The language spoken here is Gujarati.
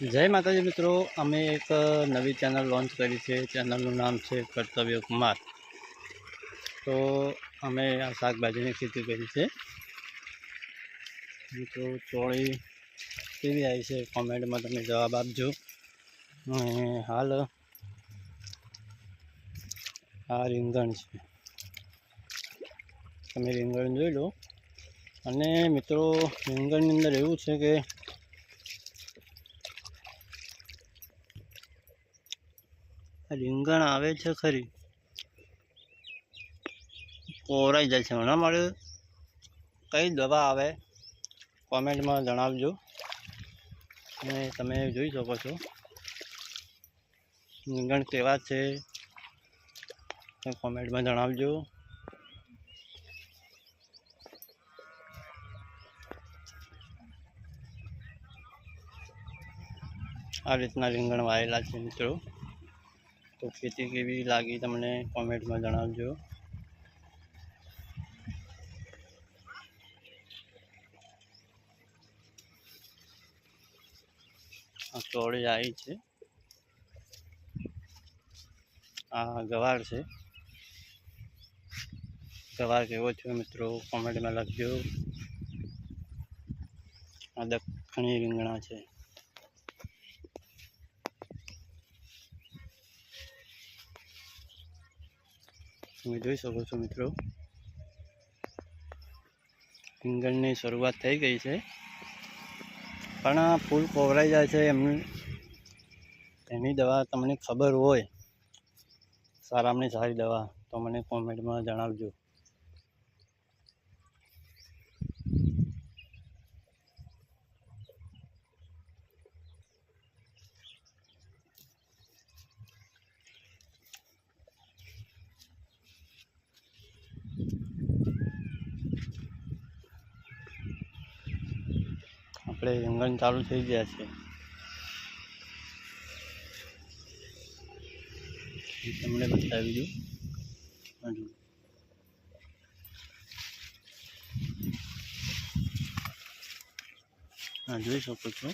જય માતાજી મિત્રો, અમે એક નવી ચેનલ લોન્ચ કરી છે. ચેનલનું નામ છે કર્તવ્ય કુમાર. તો અમે આ શાકભાજીની ખેતી કરી છે. મિત્રો, ચોળી કેવી આવી છે? કોમેન્ટમાં તમે જવાબ આપજો. હાલ આ રીંગણ છે. તમે રીંગણ જોઈ લો. અને મિત્રો, રીંગણની અંદર એવું છે કે રીંગણ આવે છે ખરી. કોરાઈ જાય છે. હમણાં માટે કઈ દવા આવે? કોમેન્ટમાં જણાવજો. અને તમે જોઈ શકો છો. રીંગણ કેવા છે? કોમેન્ટમાં જણાવજો. આ રીતના રીંગણ વાયેલા છે મિત્રો. તો ખેતી કેવી લાગી તમને? કોમેન્ટમાં જણાવજો. આ ચોળી આવી છે. આ ગવાર છે. ગવાર કેવો છે મિત્રો? કોમેન્ટમાં લખજો. આ દખણી રીંગણા છે. તમે જોઈ શકો છો મિત્રો. રીંગણની શરૂઆત થઈ ગઈ છે. પણ આ ફૂલ કોવરાઈ જાય છે એમની એની દવા તમને ખબર હોય, સારામાં સારી દવા, તો મને કોમેન્ટમાં જણાવજો. આપણે રીંગણ ચાલુ થઈ ગયા છે. તમને બતાવી દઉં. હા જોઈ શકો છો.